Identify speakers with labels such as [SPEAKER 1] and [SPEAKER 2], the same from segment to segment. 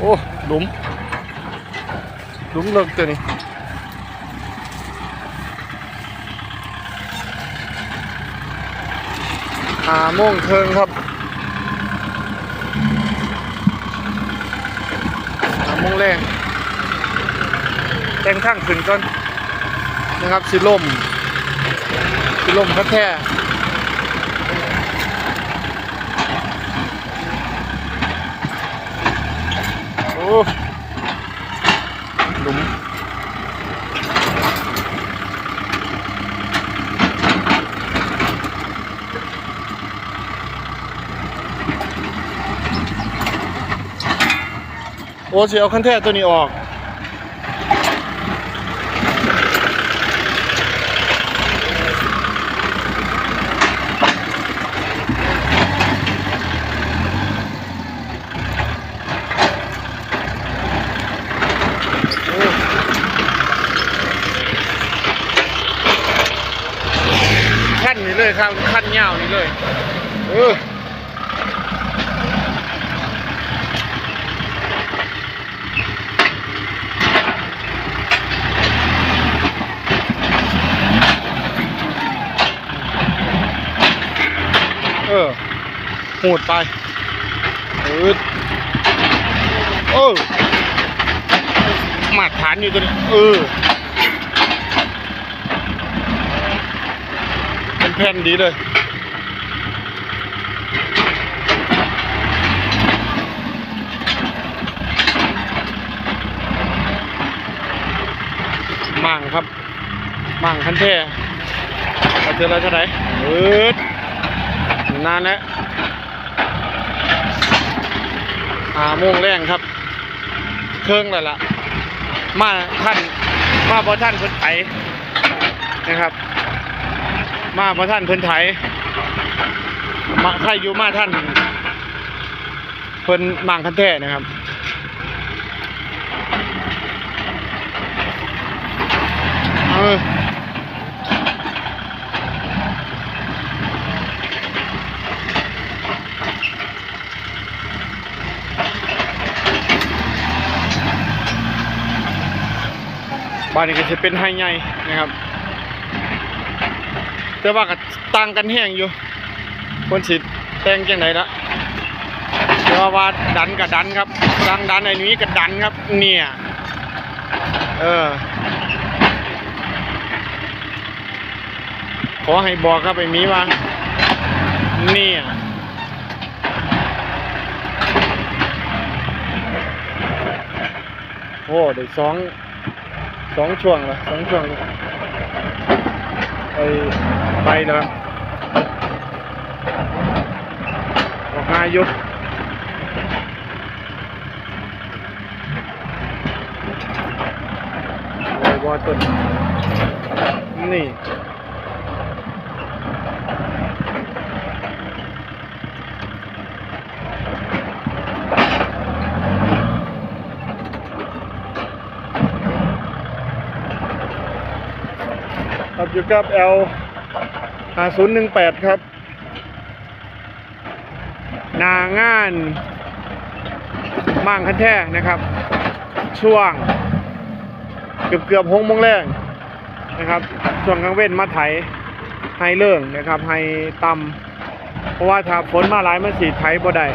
[SPEAKER 1] โอ้หลุมหลุมเลิกตัวนี้หาโมงเคิงครับหาโมงแรงแต่งข้างขึ้นก่อนนะครับสิล่มสิล่มแท้ โอ้หลุมโอ้สิเอาคันแท้ตัวนี้ออก ขั้นนี้เลยครับขั้น ยาวนี่เลยเออเออหูดไปเออเออมาตรฐานอยู่ตัวนี้เออเป็นแผ่นดีเลย มั่งครับ มั่ง คันเท่เอาเจอแล้วเท่าไหร่เออนานแล้วหาโมงแรงครับ เครื่องแล้วล่ะ มาท่าน มาพอท่านเพิ่นไถนะครับ มาพระท่านเพิ่นไถมาใครอยู่มาท่าน เพิ่นมังคันแท้นะครับเออ บ้านนี้ก็จะเป็นไฮใหญ่นะครับ แต่ว่าก็ต่างกันแห้งอยู่คนสิแต่งจังไหนละแต่ว่าว่าดันกับดันครับดังดันไอ้นี้กับดันครับ เนี่ย เออ ขอให้บอกครับไอ้มีว่าเนี่ยโอ้ได้สอง สองช่วงละสองช่วงไอ้ไปนะครับออกมายุบไอ้ยวอต้นนี่ อยู่กับ L 5018 ครับ นางานมั่งคันแท้นะครับ ช่วง เกือบเกือบหงมงแรงนะครับ ช่วงกลางเว้นมาไถให้เรื่องนะครับให้ตำเพราะว่าถ้าฝนมาหลายมันสีไถบ่ได้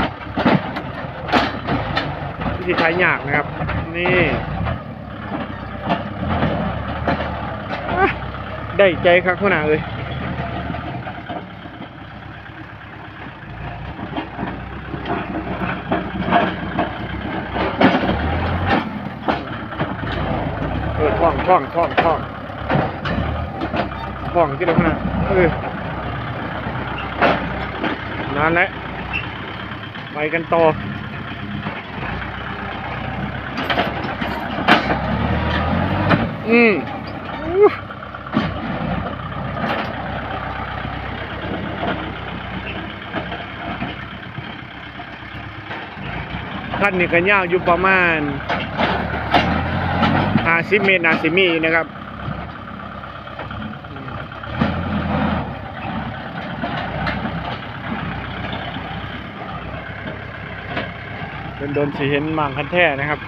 [SPEAKER 1] สีไถยากนะครับ นี่อะ ได้ใจครับขนาเลยเออท่องท่องท่องท่องท่องที่เราขนาดเออนานแล้วไปกันต่ออืม ขั้นนี้ก็ยาวอยู่ประมาณห้าสิบเมตรนาสิมีนะครับเป็นโดนสีเห็นมางคันแท้นะครับ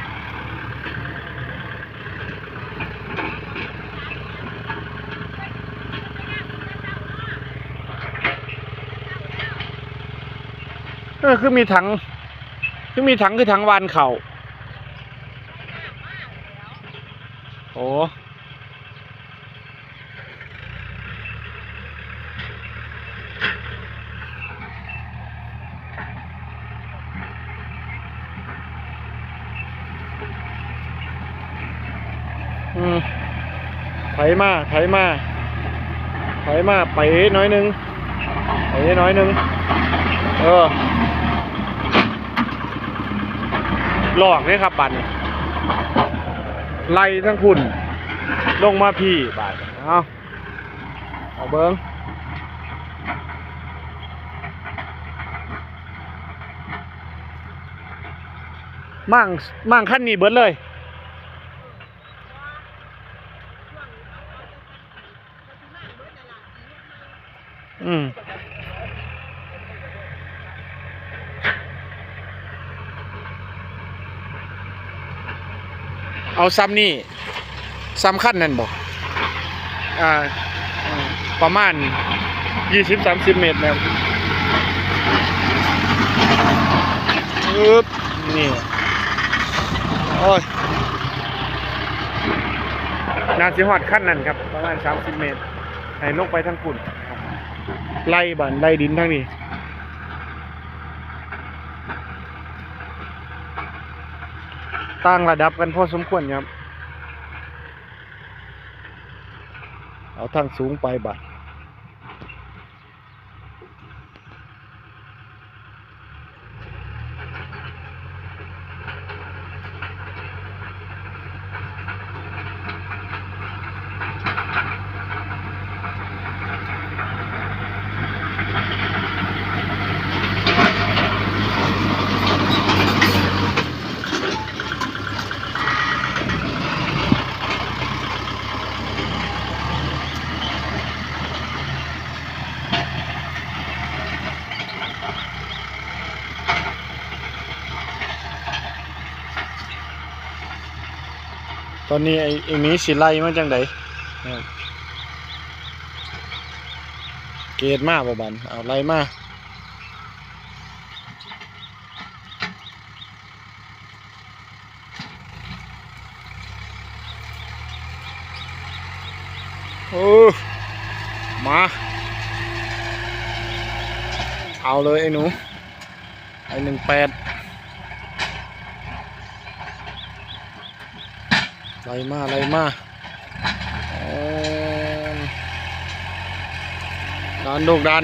[SPEAKER 1] เออคือมีถัง คือมีถังคือถังวานเข่าโอ้อืมไถมาไถมาไถมาไปน้อยหนึงไปน้อยหนึง เออ ห ลอกเลยครับบันไล่ทั้งคุณลงมาพี่บันเอาเอาเบิ้งมั่งมั่งขั้นนี้เบิดเลย อืม เอาซ้ำนี่ซ้ำขั้นนั่นบอกอ่าประมาณยี่สิบสามสิบเมตรนะครับปึ๊บนี่โอ้ยนาสิฮอดขั้นนั่นครับ ประมาณสามสิบเมตร ให้ลงไปทางปุ่นไล่บันไล่ดินทางนี้ ต่างระดับกันพอสมควรครับ เอาทางสูงไปบัด อนนี้ไอ้ไอ้หมีสิไล่มาจังไดนะครับเกตมาบ่บันเอาไล่มาโอ้มา เอาเลยไอ้หนู ไอ้หนึ่งแปด ไล่มาไล่มาดันลูกดัน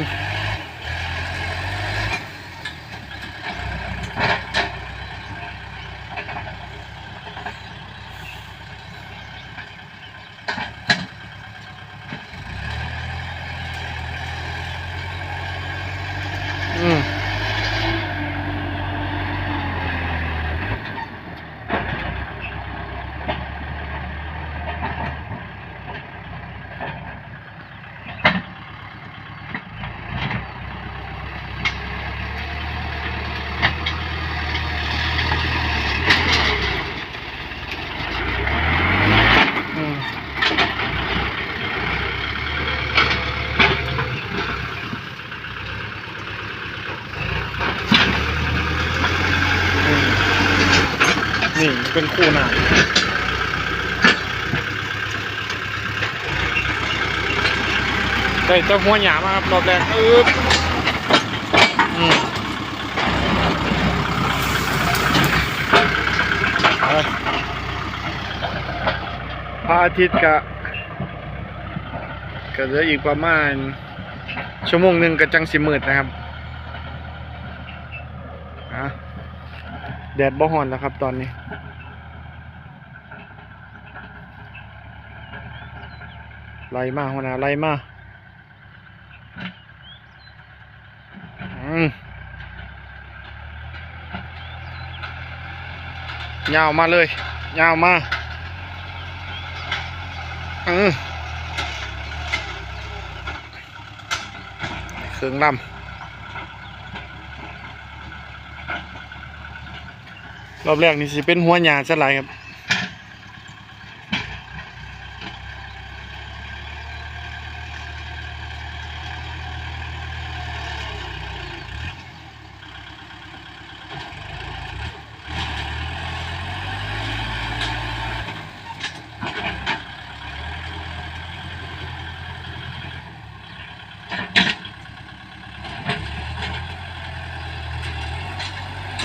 [SPEAKER 1] เป็นคู่หนาได้เจ้าหัวหยามาครับรอบแรกอึ๊บอืมเอาพระอาทิตย์กะก็เหลืออีกประมาณ ชั่วโมงหนึ่งก็จังสิมืดนะครับอะแดดบ่ฮ้อนแล้วครับตอนนี้ ไล่มาหัวหน้าไล่มาอืมยาวมาเลยยาวมาอืมเครื่องลำรอบแรกนี่สิเป็นหัวหญ้าซะหลายครับ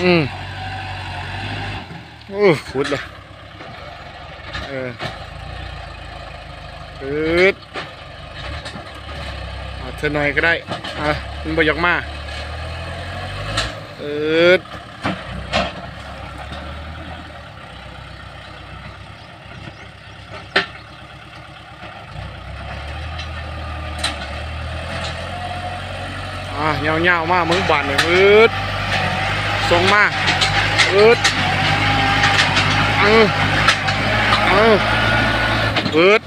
[SPEAKER 1] อืมโอ้ฟุดเลยเอออืด เธอหน่อยก็ได้อะมันบ่อยากมาอืดอะเงาๆมามึงบานเลยอืดส่งมาอืดเออเอออืด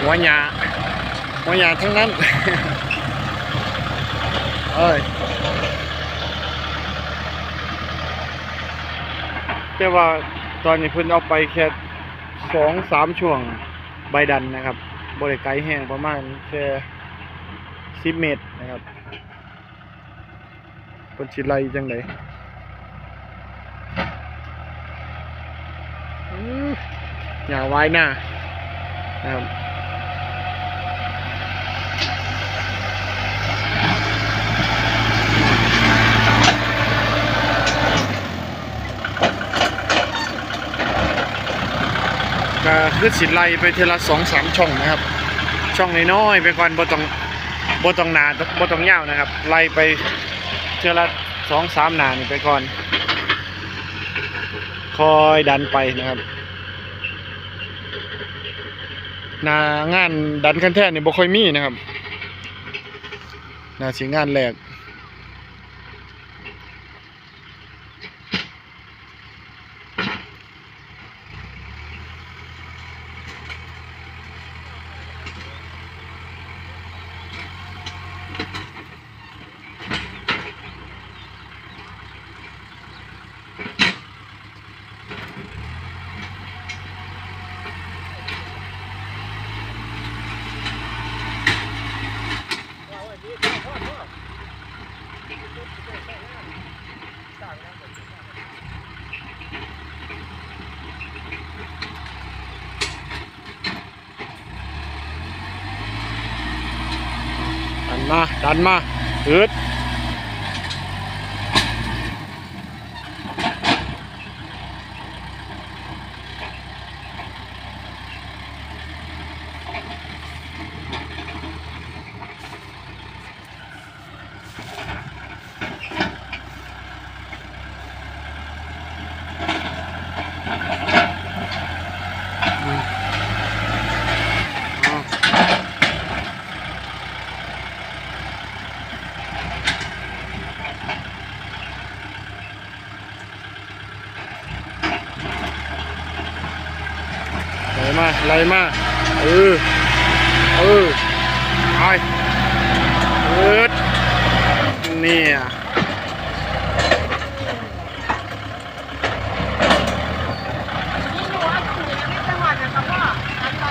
[SPEAKER 1] หัวหยา หัวหยาทั้งนั้นเอ้ยแต่ว่าตอนนี้เพิ่นเอาไปแค่สองสามช่วงใบดันนะครับ บริไกลแห้งประมาณแค่สิบเมตรนะครับเพิ่นสิไลจังไดอื้ออย่าไว้หน้านะครับ ก็คือสิไลไปเทละสองสามช่องนะครับ ช่องน้อยๆไปก่อนบ่ต้องบ่ต้องหนาบ่ต้องยาวนะครับ ไล่ไปเทื่อละสองสามหนานี่ไปก่อน คอยดันไปนะครับนางานดันคันแท่นนี่บ่ค่อยมีนะครับนาสิงานแรก นมาอึดเอาไหล มาไหลมาเออ เออไปอึดเนี่ย
[SPEAKER 2] นี่หนูว่างยังไม่จังหวัดนะคะพ่ออันต่อ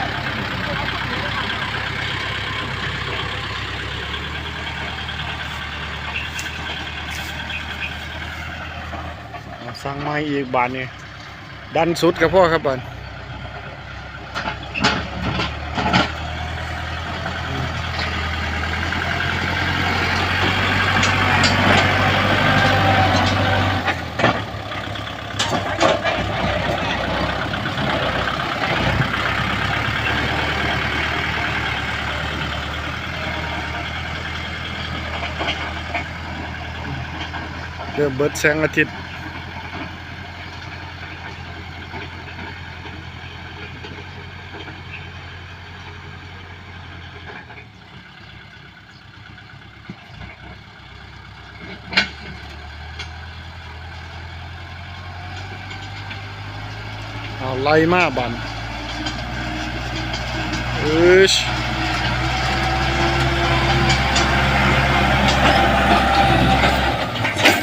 [SPEAKER 1] เอาสั่งไม้อีกบานนี่ดันสุดกับพ่อครับบาน เริ่มเบิดแสงอาทิตย์เอาไล่มาบันเอ้ย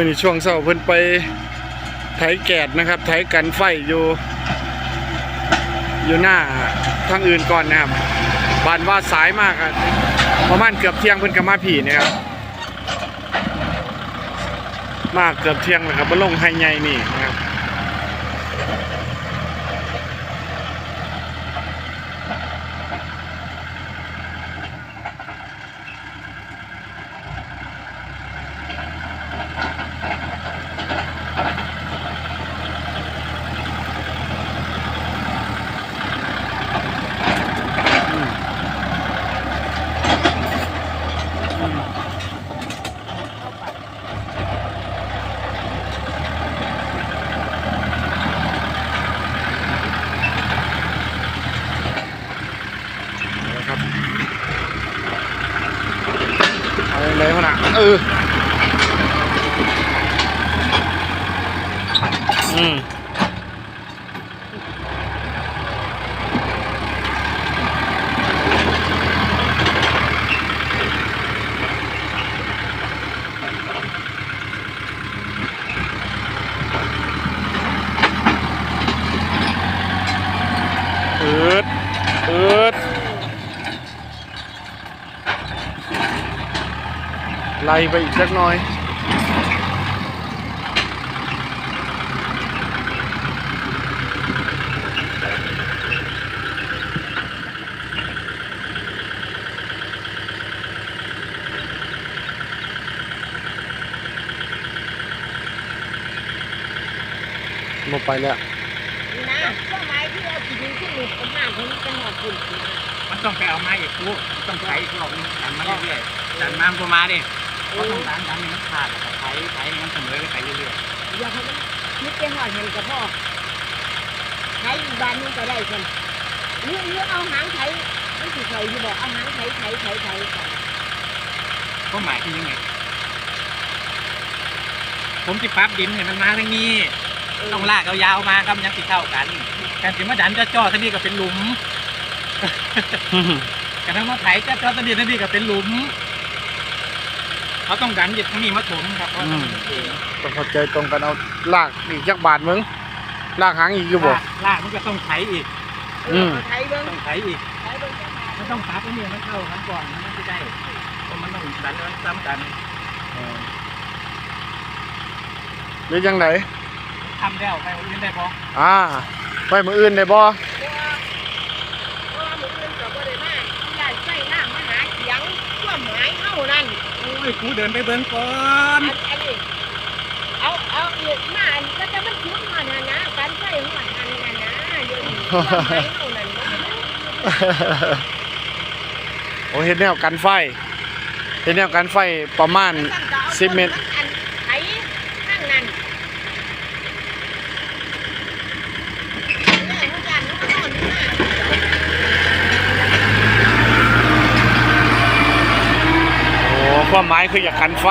[SPEAKER 1] มื่อนี้ช่วงเช้าเพิ่นไปไถแกดนะครับไถกันไฟอยู่ อยู่หน้าทางอื่นก่อนนะครับบานว่าสายมากอะประมาณเกือบเที่ยงเพิ่นก็มาผีนะครับมากเกือบเที่ยงแล้วครับมาลงไฮไงนี่นะครับเอา เลยพ่อนะเออ อืมเอิดเอิด ไล่ไปอีกสักหน่อย หมดไปแล้ว
[SPEAKER 2] นี่นะช่วงไม้ที่เอาขีดขึ้นหลุดออกมาถึงจังหวัดคุณ
[SPEAKER 3] มันต้องไปเอาไม้อีกคู่ต้องใช้อีกรอบนึงดันมาเรื่อยๆดันมาตัวมาดิ เพราะต้องดันดันให้มันขาดแล้วก็ใช้ใช้ให้มันเสมอไปเรื่อย
[SPEAKER 2] อยากให้มันคิดไปหอดเห็นกับพ่อใช้อีกบานนึงก็ได้คนหรือหรือเอาหางไถมันสิไถอยู่บอกเอาหางไถไถไถไถไถ
[SPEAKER 3] ๆก็หมายคือยังไง ผมจะปรั๊บดินให้มันมาทางนี้ต้องลากเอายาวมาครับมันยังติดเข้ากันการถึงมาดันจะจ่อๆทั้งนี้ก็เป็นหลุมการทั้งมาไถจะจ่อๆทั้งนี้ทั้งนี้ก็เป็นหลุม เขาต้องดันหยิบทั้งนี้มาถมครับเพราะ
[SPEAKER 1] อืม
[SPEAKER 3] เอง
[SPEAKER 1] ต้องเข้าใจตรงกันเอาลากอีกจักบาทมึงลากหางอีกอยู่บ่
[SPEAKER 3] ลากลากมันก็ต้องไถอีก
[SPEAKER 1] อืม
[SPEAKER 2] เอาไถเบิ้ง
[SPEAKER 3] ต้องไถอีก
[SPEAKER 2] ไถเบิ้งจังหวะ
[SPEAKER 3] มันต้องปรั๊บอันนี้มันเข้ากันก่อนมันจะได้เพราะมันต้องดันมันซ้ำกัน
[SPEAKER 1] หรือยังไง
[SPEAKER 3] ทำแล้วไปวันอื่นได้ปะ
[SPEAKER 1] อ่าไปมืออื่นได้บ่
[SPEAKER 2] ย
[SPEAKER 3] กูเดินไปเบิ้งก่อน
[SPEAKER 2] อันอันนี้เอาเอาอีกมาอันก็จะมันคุ้มหนะนะการใส่หัวอันนั้นนะเดี๋ยวนี้ความหมายเท่านั้นบ่ได้
[SPEAKER 1] โอ้เห็นแนวกันไฟ เห็นแนวกันไฟประมาณสิบเมตร
[SPEAKER 2] อันไถข้างนั้นแม่เขาจันเขานอนอยู่น่ะ
[SPEAKER 1] โอ้ ความหมายคืออยากกันไฟ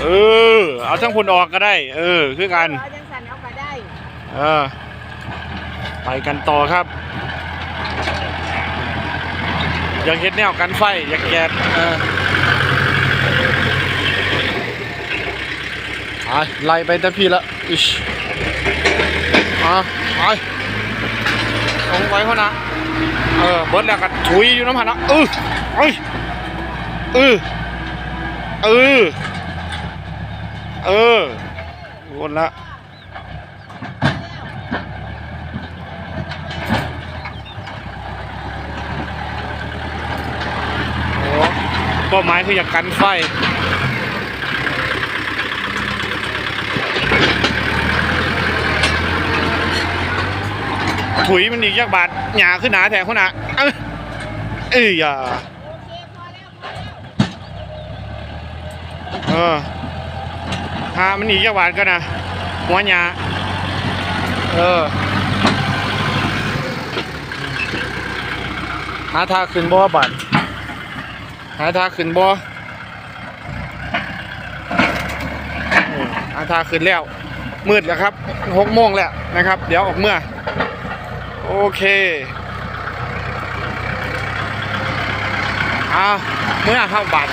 [SPEAKER 1] เออ เอาทั้งพุ่นออกก็ได้ เออ คือกัน
[SPEAKER 2] เอาจังสันเอาไปได้
[SPEAKER 1] เออ ไปกันต่อครับ อยากเห็นแนวกันไฟ อยากแกดเออไปไล่ไปแต่พี่ละอิชอะไปลงไปเขานะ เออเบิดแล้วก็ ถุยอยู่น้ำหันนะเออเอ้ยเออเออเออวนละโอ้เป้าหมายคืออยากกันไฟถุยมันอีกยักบาทหยาขึ้นหนาแทนคนหนาเอ้ย เอ้ยอย่า
[SPEAKER 2] โอเอพอ
[SPEAKER 1] หามันอีกยักบาทก็นะหัวหยาเออหาทางขึ้นบ่บัดหาทางขึ้นบ่อหาทางขึ้นแล้ว มืดแล้วครับหกโมงแล้วนะครับ เดี๋ยวออกเมื่อ โอเค อาเมื่อเข้าบัตร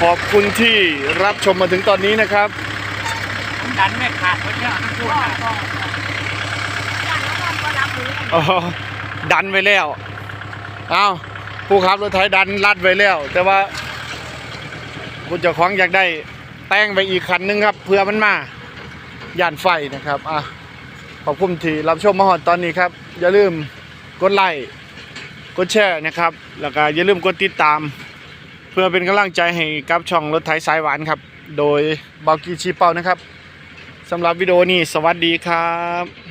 [SPEAKER 1] ขอบคุณที่รับชมมาถึงตอนนี้นะครับ
[SPEAKER 3] ดันไม่ขาดเพราะเนี่ยทั้งคู่
[SPEAKER 2] พ่อ
[SPEAKER 3] นะ
[SPEAKER 2] พ่อจ้างแล้วก็รับมือกัน
[SPEAKER 1] อ๋อดันไว้แล้วเอาผู้ขับรถไถดันลัดไว้แล้ว แต่ว่าคุณเจ้าของอยากได้แต่งไปอีกคันนึงครับ เพื่อมันมาย่านไฟนะครับอะขอบคุณที่รับชมมาหอดตอนนี้ครับ อย่าลืมกดไลค์ กดแชร์นะครับ แล้วก็อย่าลืมกดติดตาม เพื่อเป็นกำลังใจให้กับช่องรถไถสายหวานครับ โดยเบากีชีเป้านะครับสำหรับวิดีโอนี้สวัสดีครับ